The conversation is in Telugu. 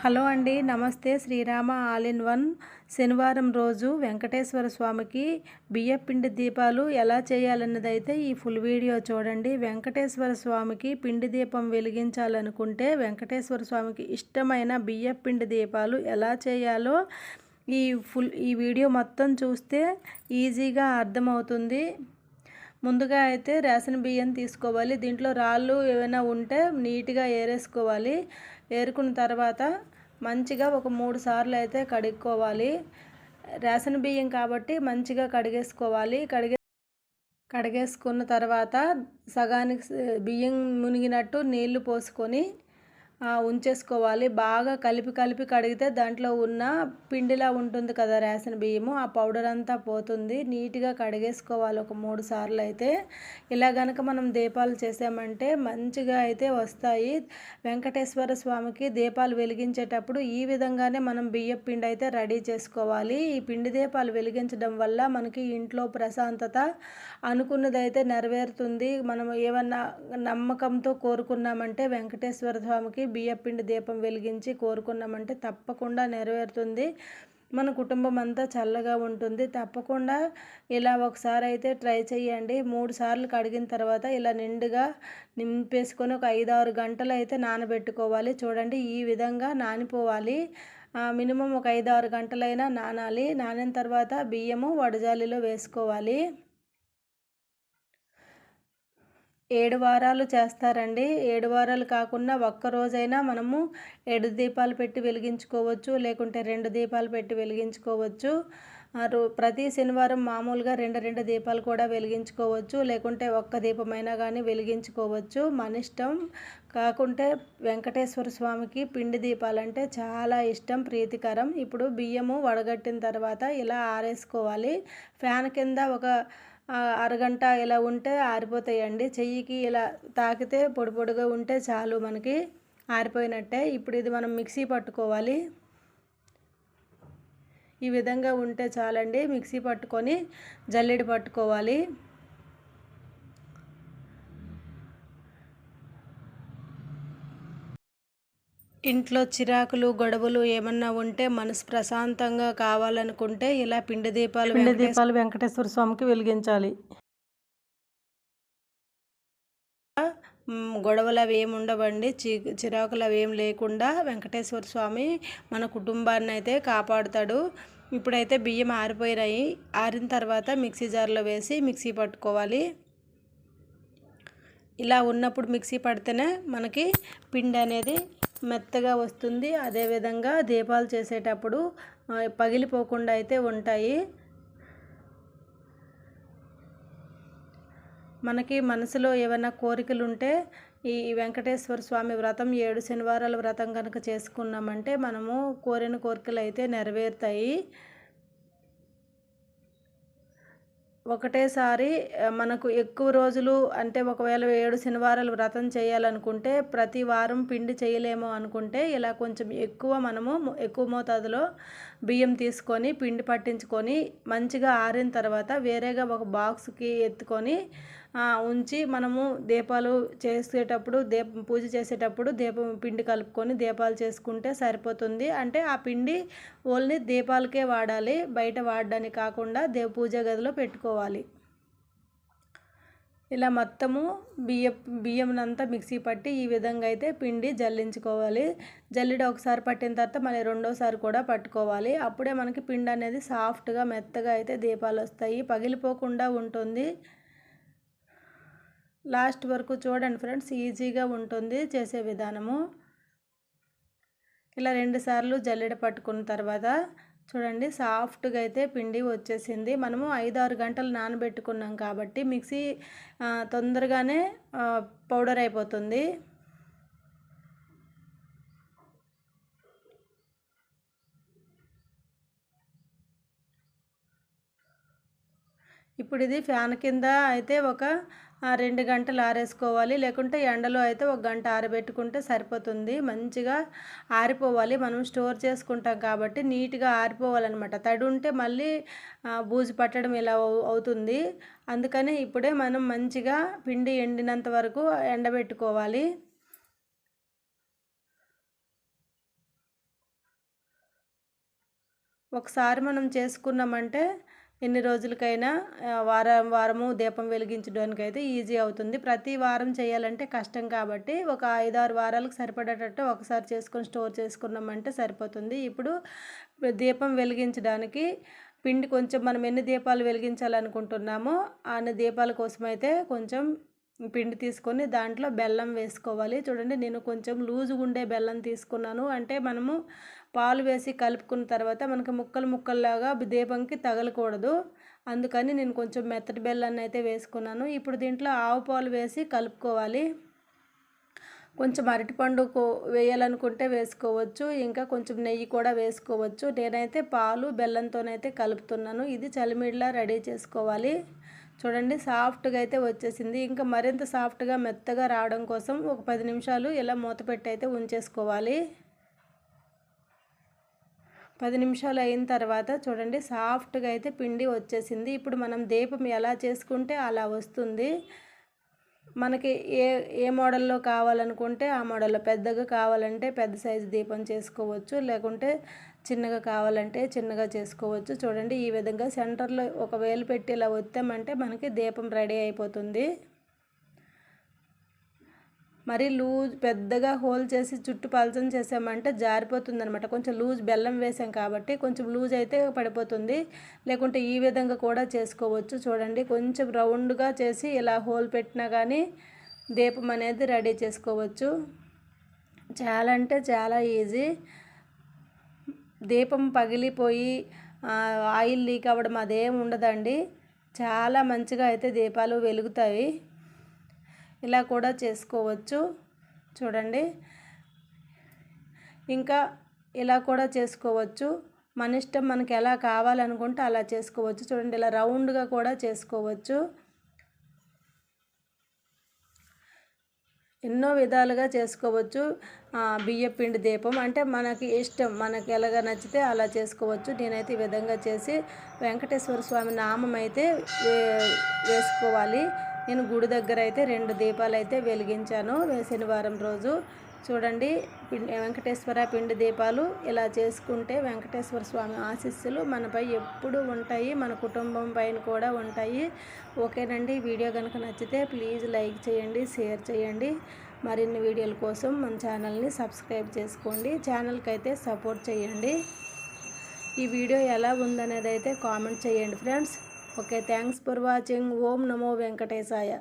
హలో అండి నమస్తే. శ్రీరామ ఆల్ ఇన్ వన్ శనివారం రోజు వెంకటేశ్వర స్వామికి బియ్యపిండి దీపాలు ఎలా చేయాలన్నదైతే ఈ ఫుల్ వీడియో చూడండి. వెంకటేశ్వర స్వామికి పిండి దీపం వెలిగించాలనుకుంటే వెంకటేశ్వర స్వామికి ఇష్టమైన బియ్యపిండి దీపాలు ఎలా చేయాలో ఈ ఫుల్ ఈ వీడియో మొత్తం చూస్తే ఈజీగా అర్థమవుతుంది. ముందుగా అయితే రేషన్ బియ్యం తీసుకోవాలి. దీంట్లో రాళ్ళు ఏమైనా ఉంటే నీట్గా ఏరేసుకోవాలి. ఏరుకున్న తర్వాత మంచిగా ఒక మూడు సార్లు అయితే కడుక్కోవాలి. రేషన్ బియ్యం కాబట్టి మంచిగా కడిగేసుకోవాలి. కడిగే కడిగేసుకున్న తర్వాత సగానికి బియ్యం మునిగినట్టు నీళ్ళు పోసుకొని ఉంచేసుకోవాలి. బాగా కలిపి కలిపి కడిగితే దాంట్లో ఉన్న పిండిలా ఉంటుంది కదా రేషన్ బియ్యము. ఆ పౌడర్ అంతా పోతుంది. నీట్గా కడిగేసుకోవాలి ఒక మూడు సార్లు అయితే. ఇలా గనక మనం దీపాలు చేసామంటే మంచిగా అయితే వస్తాయి. వెంకటేశ్వర స్వామికి దీపాలు వెలిగించేటప్పుడు ఈ విధంగానే మనం బియ్యం పిండి అయితే రెడీ చేసుకోవాలి. ఈ పిండి దీపాలు వెలిగించడం వల్ల మనకి ఇంట్లో ప్రశాంతత అనుకున్నదైతే నెరవేరుతుంది. మనం ఏమన్నా నమ్మకంతో కోరుకున్నామంటే వెంకటేశ్వర స్వామికి బియ్యపిండి దీపం వెలిగించి కోరుకున్నామంటే తప్పకుండా నెరవేరుతుంది. మన కుటుంబం అంతా చల్లగా ఉంటుంది. తప్పకుండా ఇలా ఒకసారి అయితే ట్రై చేయండి. మూడు సార్లు కడిగిన తర్వాత ఇలా నిండుగా నింపేసుకొని ఒక ఐదు ఆరు గంటలు అయితే నానబెట్టుకోవాలి. చూడండి ఈ విధంగా నానిపోవాలి. మినిమం ఒక ఐదు ఆరు గంటలైనా నానాలి. నానిన తర్వాత బియ్యము వడజాలిలో వేసుకోవాలి. ఏడు వారాలు చేస్తారండి. ఏడు వారాలు కాకుండా ఒక్క రోజైనా మనము ఏడు దీపాలు పెట్టి వెలిగించుకోవచ్చు లేకుంటే రెండు దీపాలు పెట్టి వెలిగించుకోవచ్చు. ప్రతి శనివారం మామూలుగా రెండు రెండు దీపాలు కూడా వెలిగించుకోవచ్చు లేకుంటే ఒక్క దీపమైనా కానీ వెలిగించుకోవచ్చు. మన ఇష్టం కాకుంటే వెంకటేశ్వర స్వామికి పిండి దీపాలంటే చాలా ఇష్టం ప్రీతికరం. ఇప్పుడు బియ్యము వడగట్టిన తర్వాత ఇలా ఆరేసుకోవాలి. ఫ్యాన్ కింద ఒక అరగంట ఇలా ఉంటే ఆరిపోతాయండి. చెయ్యికి ఇలా తాకితే పొడి పొడిగా ఉంటే చాలు మనకి ఆరిపోయినట్టే. ఇప్పుడు ఇది మనం మిక్సీ పట్టుకోవాలి. ఈ విధంగా ఉంటే చాలండి. మిక్సీ పట్టుకొని జల్లెడ పట్టుకోవాలి. ఇంట్లో చిరాకులు గొడవలు ఏమన్నా ఉంటే మనసు ప్రశాంతంగా కావాలనుకుంటే ఇలా పిండి దీపాలు పిండి దీపాలు వెంకటేశ్వర స్వామికి వెలిగించాలి. గొడవలు అవి ఏమి ఉండవండి. చి చిరాకులు అవి ఏం లేకుండా వెంకటేశ్వర స్వామి మన కుటుంబాన్ని అయితే కాపాడుతాడు. ఇప్పుడైతే బియ్యం ఆరిపోయినాయి. ఆరిన తర్వాత మిక్సీ జార్లో వేసి మిక్సీ పట్టుకోవాలి. ఇలా ఉన్నప్పుడు మిక్సీ పడితేనే మనకి పిండి అనేది మెత్తగా వస్తుంది. అదేవిధంగా దీపాలు చేసేటప్పుడు పగిలిపోకుండా అయితే ఉంటాయి. మనకి మనసులో ఏమైనా కోరికలు ఉంటే ఈ వెంకటేశ్వర స్వామి వ్రతం ఏడు శనివారాల వ్రతం కనుక చేసుకున్నామంటే మనము కోరిన కోరికలు అయితే నెరవేరుతాయి. ఒకటేసారి మనకు ఎక్కువ రోజులు అంటే ఒకవేళ ఏడు శనివారాలు వ్రతం చేయాలనుకుంటే ప్రతి వారం పిండి చేయలేము అనుకుంటే ఇలా కొంచెం ఎక్కువ మనము ఎక్కువ మోతాదులో బియ్యం తీసుకొని పిండి పట్టించుకొని మంచిగా ఆరిన తర్వాత వేరేగా ఒక బాక్స్కి ఎత్తుకొని ఉంచి మనము దీపాలు చేసేటప్పుడు దీపం పూజ చేసేటప్పుడు దీపం పిండి కలుపుకొని దీపాలు చేసుకుంటే సరిపోతుంది. అంటే ఆ పిండి ఓన్లీ దీపాలకే వాడాలి బయట వాడడానికి కాకుండా దేవ పూజ గదిలో పెట్టుకోవాలి. ఇలా మొత్తము బియ్య బియ్యంనంతా మిక్సీ పట్టి ఈ విధంగా అయితే పిండి జల్లించుకోవాలి. జల్లిడ ఒకసారి పట్టిన తర్వాత మళ్ళీ రెండోసారి కూడా పట్టుకోవాలి. అప్పుడే మనకి పిండి అనేది సాఫ్ట్గా మెత్తగా అయితే దీపాలు వస్తాయి. పగిలిపోకుండా ఉంటుంది. లాస్ట్ వరకు చూడండి ఫ్రెండ్స్ ఈజీగా ఉంటుంది చేసే విధానము. ఇలా రెండుసార్లు జల్లెడ పట్టుకున్న తర్వాత చూడండి సాఫ్ట్గా అయితే పిండి వచ్చేసింది. మనము ఐదు ఆరు గంటలు నానబెట్టుకున్నాం కాబట్టి మిక్సీ తొందరగానే పౌడర్ అయిపోతుంది. ఇప్పుడు ఇది ఫ్యాన్ కింద అయితే ఒక రెండు గంటలు ఆరేసుకోవాలి. లేకుంటే ఎండలో అయితే ఒక గంట ఆరబెట్టుకుంటే సరిపోతుంది. మంచిగా ఆరిపోవాలి. మనం స్టోర్ చేసుకుంటాం కాబట్టి నీట్గా ఆరిపోవాలన్నమాట. తడి ఉంటే మళ్ళీ బూజు పట్టడం ఇలా అవుతుంది. అందుకని ఇప్పుడే మనం మంచిగా పిండి ఎండినంత వరకు ఎండబెట్టుకోవాలి. ఒకసారి మనం చేసుకున్నామంటే ఎన్ని రోజులకైనా వారం వారము దీపం వెలిగించడానికి అయితే ఈజీ అవుతుంది. ప్రతి వారం చేయాలంటే కష్టం కాబట్టి ఒక ఐదారు వారాలకు సరిపడేటట్టు ఒకసారి చేసుకొని స్టోర్ చేసుకున్నామంటే సరిపోతుంది. ఇప్పుడు దీపం వెలిగించడానికి పిండి కొంచెం మనం ఎన్ని దీపాలు వెలిగించాలనుకుంటున్నామో అన్ని దీపాల కోసం అయితే కొంచెం పిండి తీసుకొని దాంట్లో బెల్లం వేసుకోవాలి. చూడండి నేను కొంచెం లూజుగా ఉండే బెల్లం తీసుకున్నాను. అంటే మనము పాలు వేసి కలుపుకున్న తర్వాత మనకి ముక్కలు ముక్కల్లాగా దీపంకి తగలకూడదు. అందుకని నేను కొంచెం మెత్తటి బెల్లాన్ని అయితే వేసుకున్నాను. ఇప్పుడు దీంట్లో ఆవు పాలు వేసి కలుపుకోవాలి. కొంచెం అరటిపండుకు వేయాలనుకుంటే వేసుకోవచ్చు. ఇంకా కొంచెం నెయ్యి కూడా వేసుకోవచ్చు. నేనైతే పాలు బెల్లంతోనైతే కలుపుతున్నాను. ఇది చలిమిడిలా రెడీ చేసుకోవాలి. చూడండి సాఫ్ట్గా అయితే వచ్చేసింది. ఇంకా మరింత సాఫ్ట్గా మెత్తగా రావడం కోసం ఒక పది నిమిషాలు ఇలా మూత పెట్టి అయితే ఉంచేసుకోవాలి. పది నిమిషాలు అయిన తర్వాత చూడండి సాఫ్ట్గా అయితే పిండి వచ్చేసింది. ఇప్పుడు మనం దీపం ఎలా చేసుకుంటే అలా వస్తుంది. మనకి ఏ ఏ మోడల్లో కావాలనుకుంటే ఆ మోడల్లో పెద్దగా కావాలంటే పెద్ద సైజు దీపం చేసుకోవచ్చు. లేకుంటే చిన్నగా కావాలంటే చిన్నగా చేసుకోవచ్చు. చూడండి ఈ విధంగా సెంటర్లో ఒక వేలు పెట్టి ఇలా వత్తామంటే మనకి దీపం రెడీ అయిపోతుంది. మరి లూజ్ పెద్దగా హోల్ చేసి చుట్టూ పలచం చేసామంటే జారిపోతుంది అనమాట కొంచెం లూజ్ బెల్లం వేసాం కాబట్టి కొంచెం లూజ్ అయితే పడిపోతుంది. లేకుంటే ఈ విధంగా కూడా చేసుకోవచ్చు. చూడండి కొంచెం రౌండ్గా చేసి ఇలా హోల్ పెట్టినా కానీ దీపం అనేది రెడీ చేసుకోవచ్చు. చాలా అంటే చాలా ఈజీ. దీపం పగిలిపోయి ఆయిల్ లీక్ అవ్వడం అదేం ఉండదండి. చాలా మంచిగా అయితే దీపాలు వెలుగుతాయి. ఇలా కూడా చేసుకోవచ్చు. చూడండి. ఇంకా ఇలా కూడా చేసుకోవచ్చు. మన ఇష్టం మనకి ఎలా కావాలనుకుంటే అలా చేసుకోవచ్చు. చూడండి ఇలా రౌండ్గా కూడా చేసుకోవచ్చు. ఎన్నో విధాలుగా చేసుకోవచ్చు. బియ్యపిండి బియ్య పిండి దీపం అంటే మనకి ఇష్టం. మనకి ఎలాగ నచ్చితే అలా చేసుకోవచ్చు. నేనైతే ఈ విధంగా చేసి వెంకటేశ్వర స్వామి నామం అయితే వేసుకోవాలి. నేను గుడి దగ్గర అయితే రెండు దీపాలు అయితే వెలిగించాను శనివారం రోజు. చూడండి వెంకటేశ్వర పిండి దీపాలు ఇలా చేసుకుంటే వెంకటేశ్వర స్వామి ఆశీస్సులు మనపై ఎప్పుడూ ఉంటాయి మన కుటుంబం పైన కూడా ఉంటాయి. ఓకేనండి వీడియో కనుక నచ్చితే ప్లీజ్ లైక్ చేయండి షేర్ చేయండి. మరిన్ని వీడియోల కోసం మన ఛానల్ని సబ్స్క్రైబ్ చేసుకోండి ఛానల్కి అయితే సపోర్ట్ చేయండి. ఈ వీడియో ఎలా ఉందనేది అయితే కామెంట్ చేయండి friends. Okay thanks for watching. ఓం నమో వెంకటేశాయ.